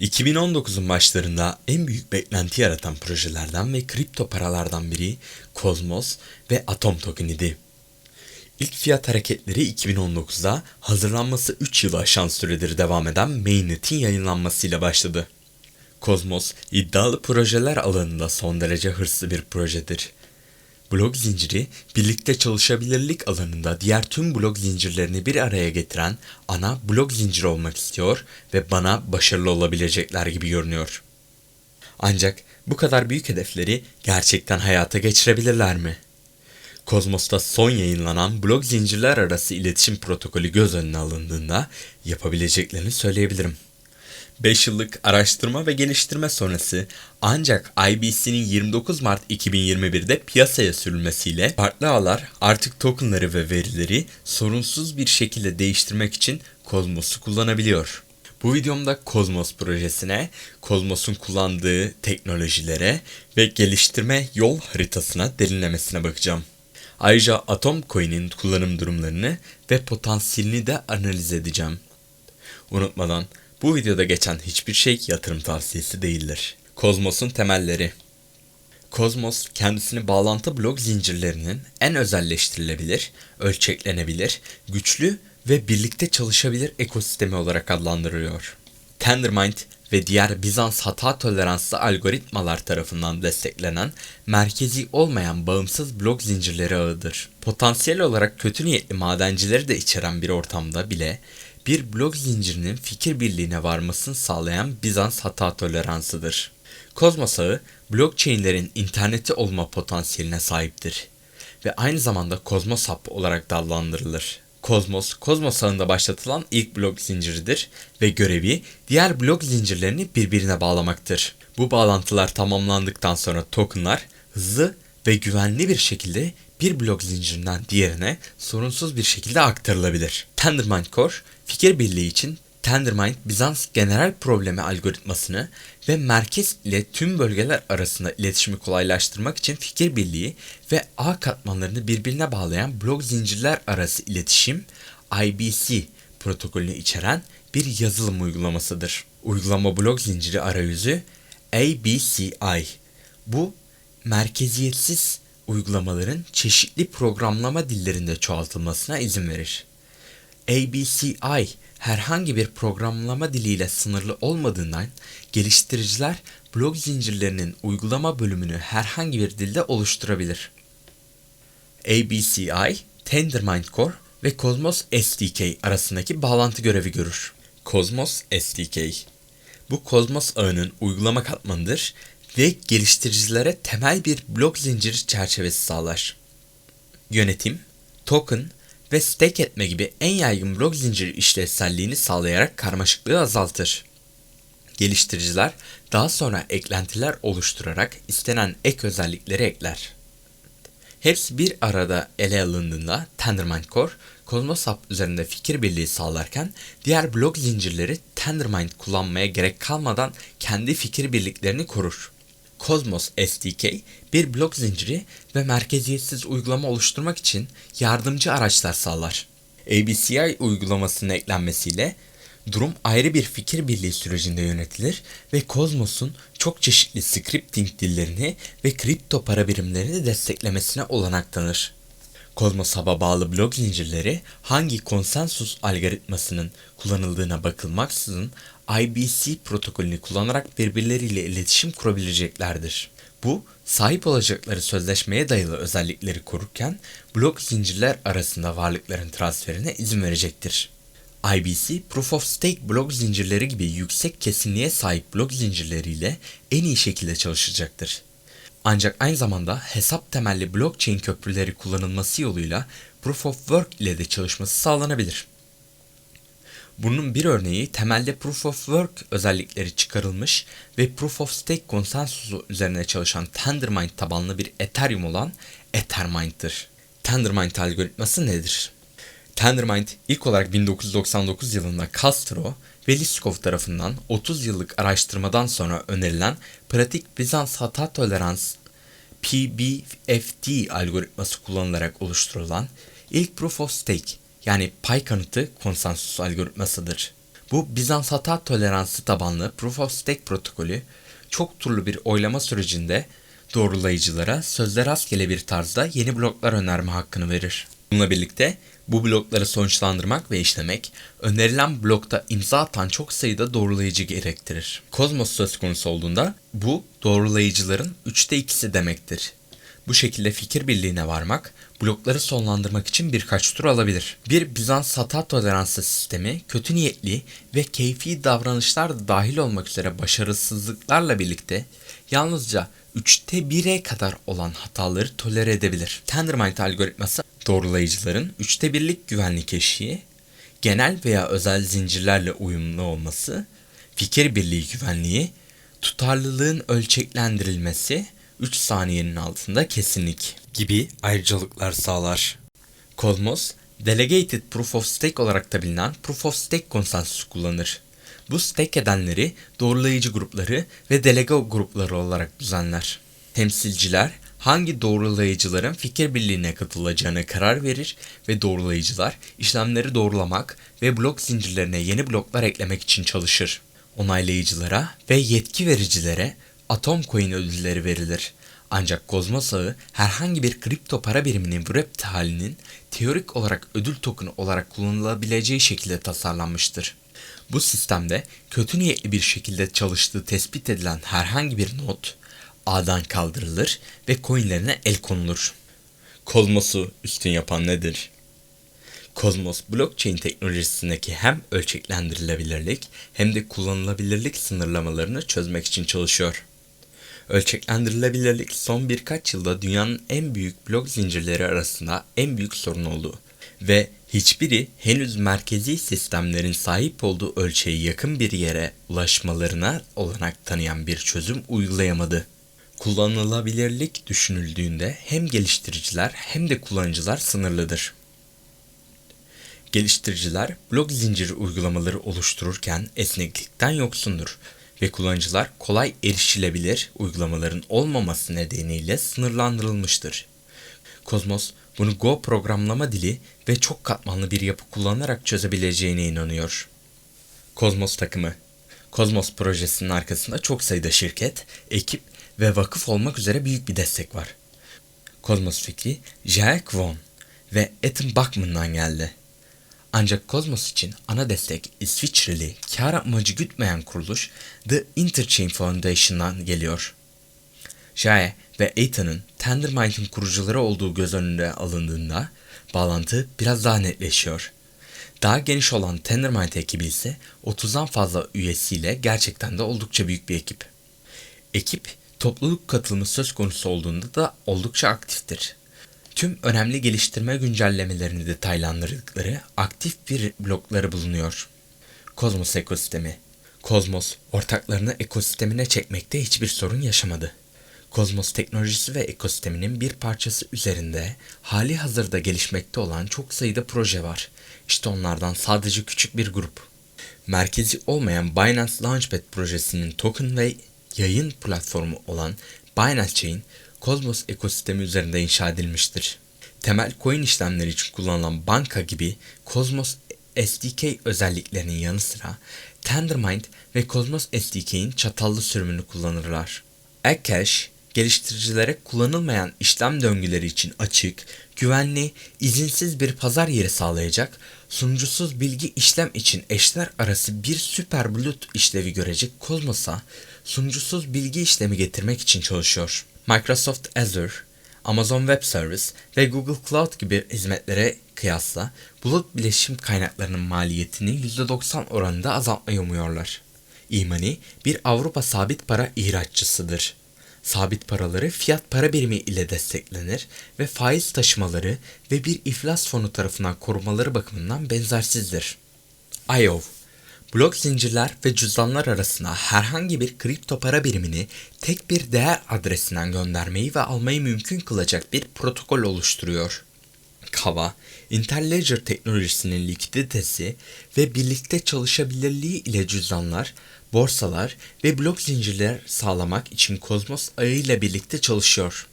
2019'un başlarında en büyük beklenti yaratan projelerden ve kripto paralardan biri Cosmos ve Atom Token idi. İlk fiyat hareketleri 2019'da hazırlanması 3 yılı aşan süredir devam eden mainnet'in yayınlanmasıyla başladı. Cosmos iddialı projeler alanında son derece hırslı bir projedir. Blok zinciri, birlikte çalışabilirlik alanında diğer tüm blok zincirlerini bir araya getiren ana blok zinciri olmak istiyor ve bana başarılı olabilecekler gibi görünüyor. Ancak bu kadar büyük hedefleri gerçekten hayata geçirebilirler mi? Kozmos'ta son yayınlanan blok zincirler arası iletişim protokolü göz önüne alındığında yapabileceklerini söyleyebilirim. 5 yıllık araştırma ve geliştirme sonrası ancak IBC'nin 29 Mart 2021'de piyasaya sürülmesiyle farklı ağlar artık tokenları ve verileri sorunsuz bir şekilde değiştirmek için Cosmos'u kullanabiliyor. Bu videomda Cosmos projesine, Cosmos'un kullandığı teknolojilere ve geliştirme yol haritasına derinlemesine bakacağım. Ayrıca Atom Coin'in kullanım durumlarını ve potansiyelini de analiz edeceğim. Unutmadan bu videoda geçen hiçbir şey yatırım tavsiyesi değildir. Kozmos'un temelleri Kozmos kendisini bağlantı blok zincirlerinin en özelleştirilebilir, ölçeklenebilir, güçlü ve birlikte çalışabilir ekosistemi olarak adlandırıyor. Tendermint ve diğer Bizans hata toleranslı algoritmalar tarafından desteklenen merkezi olmayan bağımsız blok zincirleri ağıdır. Potansiyel olarak kötü niyetli madencileri de içeren bir ortamda bile bir blok zincirinin fikir birliğine varmasını sağlayan Bizans hata toleransıdır. Kozmos ağı, blockchain'lerin interneti olma potansiyeline sahiptir ve aynı zamanda Kozmos Hub olarak dallandırılır. Kozmos, Kozmos ağında başlatılan ilk blok zinciridir ve görevi diğer blok zincirlerini birbirine bağlamaktır. Bu bağlantılar tamamlandıktan sonra tokenlar hızlı ve güvenli bir şekilde bir blok zincirinden diğerine sorunsuz bir şekilde aktarılabilir. Tendermint Core, fikir birliği için Tendermint Bizans genel problemi algoritmasını ve merkez ile tüm bölgeler arasında iletişimi kolaylaştırmak için fikir birliği ve ağ katmanlarını birbirine bağlayan blok zincirler arası iletişim IBC protokolünü içeren bir yazılım uygulamasıdır. Uygulama blok zinciri arayüzü ABCI. Bu merkeziyetsiz uygulamaların çeşitli programlama dillerinde çoğaltılmasına izin verir. ABCI herhangi bir programlama diliyle sınırlı olmadığından geliştiriciler blok zincirlerinin uygulama bölümünü herhangi bir dilde oluşturabilir. ABCI, Tendermint Core ve Cosmos SDK arasındaki bağlantı görevi görür. Cosmos SDK Bu Cosmos ağının uygulama katmanıdır ve geliştiricilere temel bir blok zinciri çerçevesi sağlar. Yönetim, token ve stake etme gibi en yaygın blok zinciri işlevselliğini sağlayarak karmaşıklığı azaltır. Geliştiriciler daha sonra eklentiler oluşturarak istenen ek özellikleri ekler. Hepsi bir arada ele alındığında Tendermint Core, Cosmos Hub üzerinde fikir birliği sağlarken diğer blok zincirleri Tendermint kullanmaya gerek kalmadan kendi fikir birliklerini korur. Cosmos SDK bir blok zinciri ve merkeziyetsiz uygulama oluşturmak için yardımcı araçlar sağlar. ABCI uygulamasının eklenmesiyle durum ayrı bir fikir birliği sürecinde yönetilir ve Cosmos'un çok çeşitli scripting dillerini ve kripto para birimlerini desteklemesine olanak tanır. Cosmos Hub'a bağlı blok zincirleri hangi konsensus algoritmasının kullanıldığına bakılmaksızın IBC protokolünü kullanarak birbirleriyle iletişim kurabileceklerdir. Bu, sahip olacakları sözleşmeye dayalı özellikleri korurken blok zincirler arasında varlıkların transferine izin verecektir. IBC, Proof of Stake blok zincirleri gibi yüksek kesinliğe sahip blok zincirleriyle en iyi şekilde çalışacaktır. Ancak aynı zamanda hesap temelli blockchain köprüleri kullanılması yoluyla Proof of Work ile de çalışması sağlanabilir. Bunun bir örneği temelde Proof of Work özellikleri çıkarılmış ve Proof of Stake konsensusu üzerine çalışan Tendermint tabanlı bir Ethereum olan Ethermint'tir. Tendermint algoritması nedir? Tendermint ilk olarak 1999 yılında Castro ve Liskov tarafından 30 yıllık araştırmadan sonra önerilen pratik Bizans hata tolerans PBFT algoritması kullanılarak oluşturulan ilk Proof of Stake yani pay kanıtı konsensus algoritmasıdır. Bu Bizans hata toleransı tabanlı Proof of Stake protokolü çok turlu bir oylama sürecinde doğrulayıcılara sözde rastgele bir tarzda yeni bloklar önerme hakkını verir. Bununla birlikte bu blokları sonuçlandırmak ve işlemek önerilen blokta imza atan çok sayıda doğrulayıcı gerektirir. Kozmos söz konusu olduğunda bu doğrulayıcıların üçte ikisi demektir. Bu şekilde fikir birliğine varmak, blokları sonlandırmak için birkaç tur alabilir. Bir Bizans hata toleransı sistemi kötü niyetli ve keyfi davranışlar da dahil olmak üzere başarısızlıklarla birlikte yalnızca 3'te 1'e kadar olan hataları tolere edebilir. Tendermint algoritması doğrulayıcıların 3'te 1'lik güvenlik eşiği, genel veya özel zincirlerle uyumlu olması, fikir birliği güvenliği, tutarlılığın ölçeklendirilmesi, 3 saniyenin altında kesinlik gibi ayrıcalıklar sağlar. Cosmos, Delegated Proof of Stake olarak da bilinen Proof of Stake konsensüsü kullanır. Bu stake edenleri doğrulayıcı grupları ve delege grupları olarak düzenler. Temsilciler hangi doğrulayıcıların fikir birliğine katılacağına karar verir ve doğrulayıcılar işlemleri doğrulamak ve blok zincirlerine yeni bloklar eklemek için çalışır. Onaylayıcılara ve yetki vericilere atom coin ödülleri verilir. Ancak Kozmos ağı herhangi bir kripto para biriminin wrapped halinin teorik olarak ödül tokenu olarak kullanılabileceği şekilde tasarlanmıştır. Bu sistemde kötü niyetli bir şekilde çalıştığı tespit edilen herhangi bir not ağdan kaldırılır ve coinlerine el konulur. Kozmos'u üstün yapan nedir? Kozmos blockchain teknolojisindeki hem ölçeklendirilebilirlik hem de kullanılabilirlik sınırlamalarını çözmek için çalışıyor. Ölçeklendirilebilirlik son birkaç yılda dünyanın en büyük blok zincirleri arasında en büyük sorun oldu ve hiçbiri henüz merkezi sistemlerin sahip olduğu ölçeğe yakın bir yere ulaşmalarına olanak tanıyan bir çözüm uygulayamadı. Kullanılabilirlik düşünüldüğünde hem geliştiriciler hem de kullanıcılar sınırlıdır. Geliştiriciler blok zinciri uygulamaları oluştururken esneklikten yoksundur ve kullanıcılar kolay erişilebilir uygulamaların olmaması nedeniyle sınırlandırılmıştır. Cosmos bunu Go programlama dili ve çok katmanlı bir yapı kullanarak çözebileceğine inanıyor. Cosmos takımı Cosmos projesinin arkasında çok sayıda şirket, ekip ve vakıf olmak üzere büyük bir destek var. Cosmos fikri Jack Von ve Ethan Bachman'dan geldi. Ancak Cosmos için ana destek İsviçreli, kar amacı gütmeyen kuruluş The Interchain Foundation'dan geliyor. Jae ve Ethan'ın Tendermint'in kurucuları olduğu göz önünde alındığında bağlantı biraz daha netleşiyor. Daha geniş olan Tendermint ekibi ise 30'dan fazla üyesiyle gerçekten de oldukça büyük bir ekip. Ekip topluluk katılımı söz konusu olduğunda da oldukça aktiftir. Tüm önemli geliştirme güncellemelerini detaylandırdıkları aktif bir blokları bulunuyor. Kozmos ekosistemi Kozmos ortaklarını ekosistemine çekmekte hiçbir sorun yaşamadı. Kozmos teknolojisi ve ekosisteminin bir parçası üzerinde hali hazırda gelişmekte olan çok sayıda proje var. İşte onlardan sadece küçük bir grup. Merkezi olmayan Binance Launchpad projesinin token ve yayın platformu olan Binance Chain, Cosmos ekosistemi üzerinde inşa edilmiştir. Temel coin işlemleri için kullanılan banka gibi Cosmos SDK özelliklerinin yanı sıra Tendermint ve Cosmos SDK'in çatallı sürümünü kullanırlar. Ekcash, geliştiricilere kullanılmayan işlem döngüleri için açık, güvenli, izinsiz bir pazar yeri sağlayacak, sunucusuz bilgi işlem için eşler arası bir süper bulut işlevi görecek Cosmos'a sunucusuz bilgi işlemi getirmek için çalışıyor. Microsoft Azure, Amazon Web Service ve Google Cloud gibi hizmetlere kıyasla bulut bileşim kaynaklarının maliyetini %90 oranında azaltmayı umuyorlar. e bir Avrupa sabit para ihraççısıdır. Sabit paraları fiyat para birimi ile desteklenir ve faiz taşımaları ve bir iflas fonu tarafından korumaları bakımından benzersizdir. IO Blok zincirler ve cüzdanlar arasında herhangi bir kripto para birimini tek bir değer adresinden göndermeyi ve almayı mümkün kılacak bir protokol oluşturuyor. Kava, Interledger teknolojisinin likiditesi ve birlikte çalışabilirliği ile cüzdanlar, borsalar ve blok zincirler sağlamak için Cosmos ağıyla birlikte çalışıyor.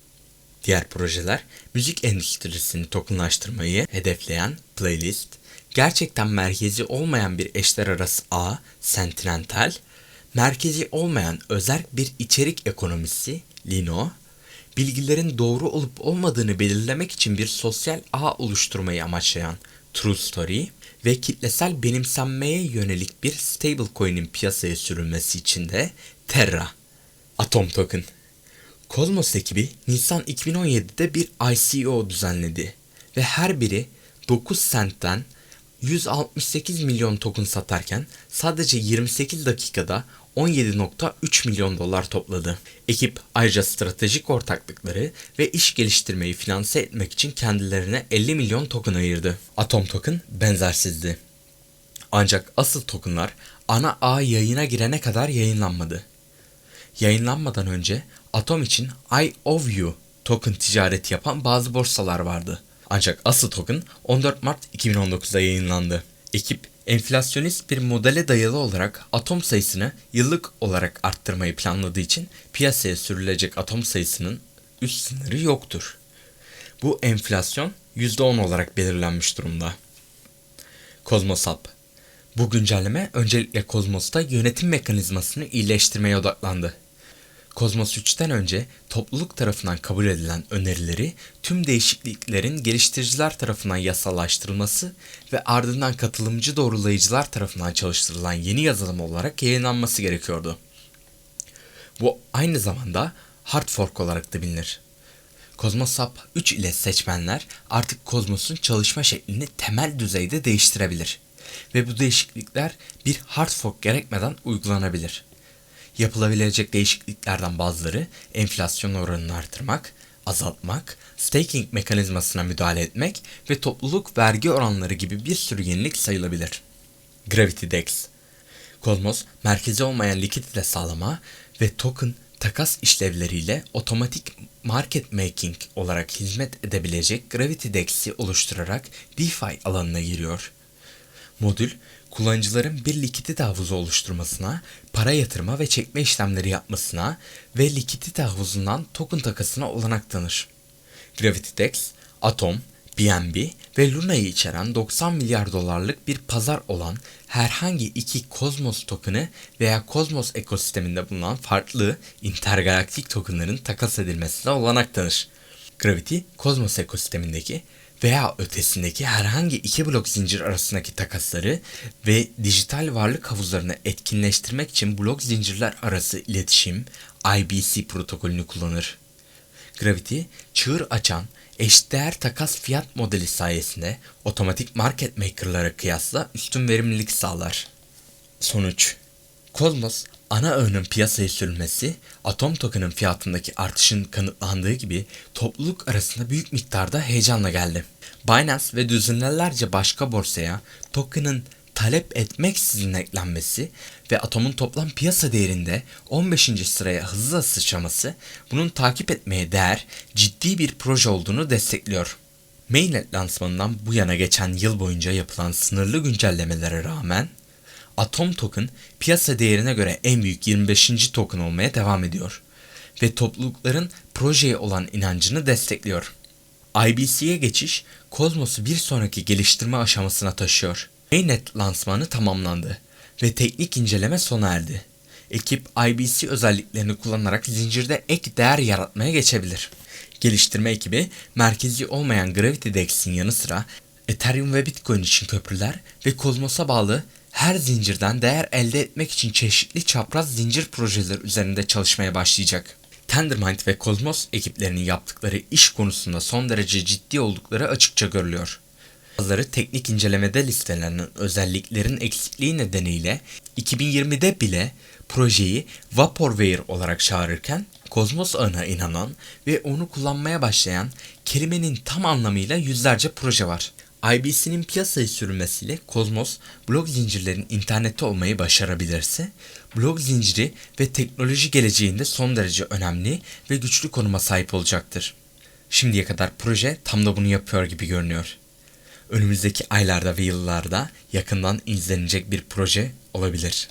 Diğer projeler müzik endüstrisini tokenlaştırmayı hedefleyen Playlist, gerçekten merkezi olmayan bir eşler arası ağ, Sentinel, merkezi olmayan özerk bir içerik ekonomisi, Lino, bilgilerin doğru olup olmadığını belirlemek için bir sosyal ağ oluşturmayı amaçlayan True Story ve kitlesel benimsenmeye yönelik bir stablecoin'in piyasaya sürülmesi için de Terra. Atom Token. Cosmos ekibi Nisan 2017'de bir ICO düzenledi ve her biri 9 centten 168 milyon token satarken sadece 28 dakikada 17.3 milyon dolar topladı. Ekip ayrıca stratejik ortaklıkları ve iş geliştirmeyi finanse etmek için kendilerine 50 milyon token ayırdı. Atom Token benzersizdi. Ancak asıl tokenlar ana ağ yayına girene kadar yayınlanmadı. Yayınlanmadan önce Atom için I owe you token ticareti yapan bazı borsalar vardı. Ancak asıl token 14 Mart 2019'da yayınlandı. Ekip enflasyonist bir modele dayalı olarak atom sayısını yıllık olarak arttırmayı planladığı için piyasaya sürülecek atom sayısının üst sınırı yoktur. Bu enflasyon %10 olarak belirlenmiş durumda. Hub Bu güncelleme öncelikle Cosmos'ta yönetim mekanizmasını iyileştirmeye odaklandı. Kozmos 3'ten önce topluluk tarafından kabul edilen önerileri tüm değişikliklerin geliştiriciler tarafından yasallaştırılması ve ardından katılımcı doğrulayıcılar tarafından çalıştırılan yeni yazılım olarak yayınlanması gerekiyordu. Bu aynı zamanda hard fork olarak da bilinir. Cosmos Hub 3 ile seçmenler artık Cosmos'un çalışma şeklini temel düzeyde değiştirebilir ve bu değişiklikler bir hard fork gerekmeden uygulanabilir. Yapılabilecek değişikliklerden bazıları enflasyon oranını artırmak, azaltmak, staking mekanizmasına müdahale etmek ve topluluk vergi oranları gibi bir sürü yenilik sayılabilir. Gravity DEX Cosmos, merkezi olmayan likidite sağlama ve token takas işlevleriyle otomatik market making olarak hizmet edebilecek Gravity DEX'i oluşturarak DeFi alanına giriyor. Modül, kullanıcıların bir likidite havuzu oluşturmasına, para yatırma ve çekme işlemleri yapmasına ve likidite havuzundan token takasına olanak tanır. GravityDex, Atom, BNB ve Luna'yı içeren 90 milyar dolarlık bir pazar olan herhangi iki Cosmos token'ı veya Cosmos ekosisteminde bulunan farklı intergalaktik tokenların takas edilmesine olanak tanır. Gravity, Cosmos ekosistemindeki veya ötesindeki herhangi iki blok zincir arasındaki takasları ve dijital varlık havuzlarını etkinleştirmek için blok zincirler arası iletişim IBC protokolünü kullanır. Gravity, çığır açan eşdeğer takas fiyat modeli sayesinde otomatik market maker'lara kıyasla üstün verimlilik sağlar. Sonuç Cosmos ana ağının piyasaya sürülmesi, atom token'ın fiyatındaki artışın kanıtlandığı gibi topluluk arasında büyük miktarda heyecanla geldi. Binance ve düzinelerce başka borsaya token'ın talep etmeksizin eklenmesi ve atomun toplam piyasa değerinde 15. sıraya hızla sıçraması bunun takip etmeye değer ciddi bir proje olduğunu destekliyor. Mainnet lansmanından bu yana geçen yıl boyunca yapılan sınırlı güncellemelere rağmen Atom Token piyasa değerine göre en büyük 25. token olmaya devam ediyor ve toplulukların projeye olan inancını destekliyor. IBC'ye geçiş Cosmos'u bir sonraki geliştirme aşamasına taşıyor. Mainnet lansmanı tamamlandı ve teknik inceleme sona erdi. Ekip IBC özelliklerini kullanarak zincirde ek değer yaratmaya geçebilir. Geliştirme ekibi merkezi olmayan Gravity DEX'in yanı sıra Ethereum ve Bitcoin için köprüler ve Cosmos'a bağlı her zincirden değer elde etmek için çeşitli çapraz zincir projeleri üzerinde çalışmaya başlayacak. Tendermint ve Cosmos ekiplerinin yaptıkları iş konusunda son derece ciddi oldukları açıkça görülüyor. Bazıları teknik incelemede listelenen özelliklerin eksikliği nedeniyle 2020'de bile projeyi Vaporware olarak çağırırken Cosmos ağına inanan ve onu kullanmaya başlayan kelimenin tam anlamıyla yüzlerce proje var. IBC'nin piyasaya sürülmesiyle Cosmos blok zincirlerin internette olmayı başarabilirse blok zinciri ve teknoloji geleceğinde son derece önemli ve güçlü konuma sahip olacaktır. Şimdiye kadar proje tam da bunu yapıyor gibi görünüyor. Önümüzdeki aylarda ve yıllarda yakından izlenecek bir proje olabilir.